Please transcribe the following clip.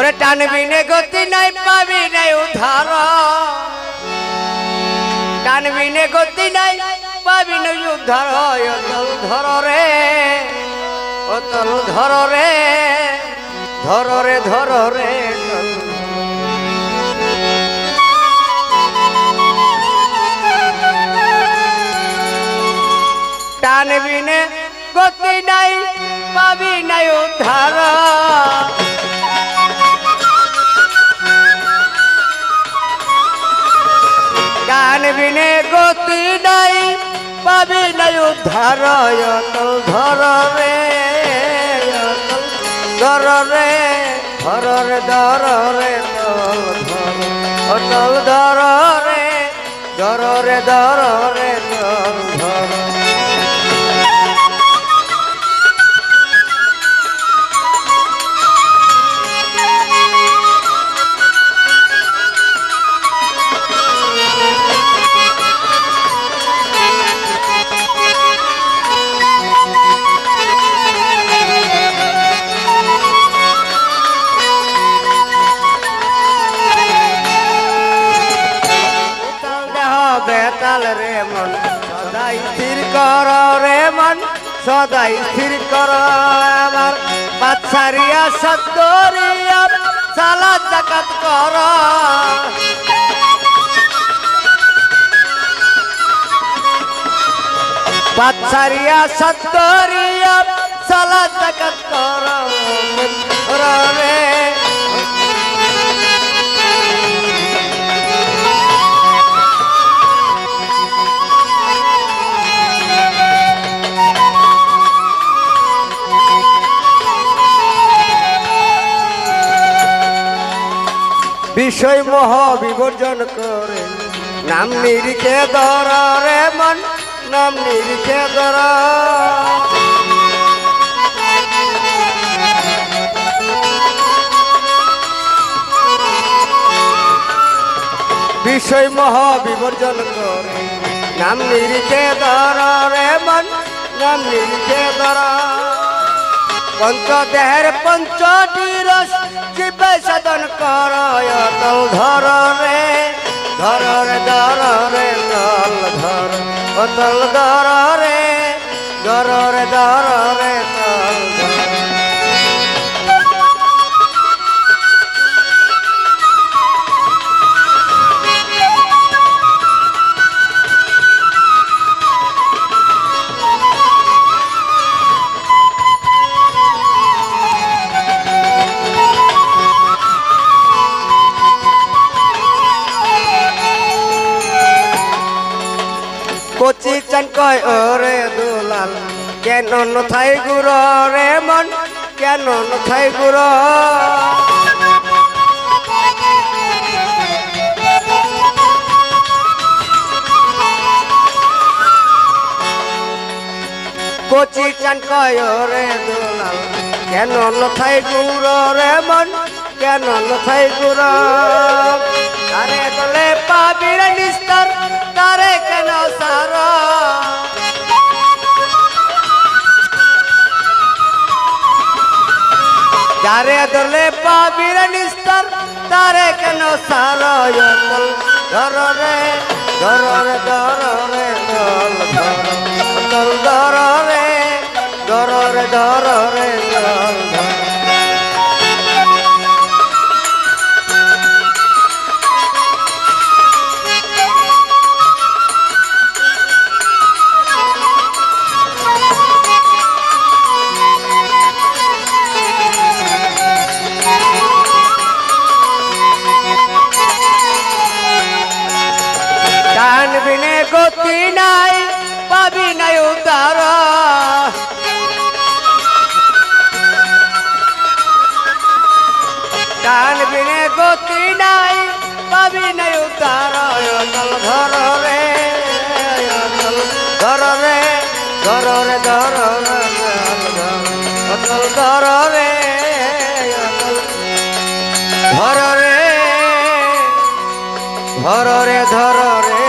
ওরে টানবি নে গতি নাই, পাবি নাই উদ্ধার। টানবি নে গতি নাই, পাবি নাই উদ্ধার। ধর রে, অতল ধর রে ধর রে ধর রে। টানবি নে গতি নাই, পাবি নাই উদ্ধার। বিনে গতি নাই পাবি নাই উদ্ধার অতল ধর রে ধর রে ধর রে ধর কর রে মন, সদাই স্থির কর আমার। বাচ্চারিয়া সদরিয়া সালা জাকাত কর। বাচ্চারিয়া সদরিয়া সালা জাকাত কর। বিষয় মোহ বিবর্জন করে। নাম নিরিখে ধর রে মন, নাম নিরিখে ধর। বিষয় মোহ বিবর্জন করে। নাম নিরিখে ধর রে মন, নাম নিরিখে ধর। পঞ্চদেহের পঞ্চটি রস জীবে সাধন কর অতল ধর রে ধর রে ধর রে তল ধর অতল ধর রে ধর রে ধর রে কচি চান কয়, ওরে দুলাল, কেন নথাই গুর রে মন? কেন নথাই গুর কচি চান কয়, ওরে দুলাল, কেন নথাই গুর রে মন? কেন নথাই গুর আরে দলে পাবি রে নিস্তার যারে দলে পাবির নিস্তার তারে কেন সাল ধর রে ধর রে ধর রে ডান বিনে গতি নাই, পাবি নাই উদার। ডান বিনে গতি নাই, পাবি নাই উদার। অতল ধর রে অতল ধর রে ধর রে ধর রে ধর রে অতল ধর রে ধর রে ধর রে।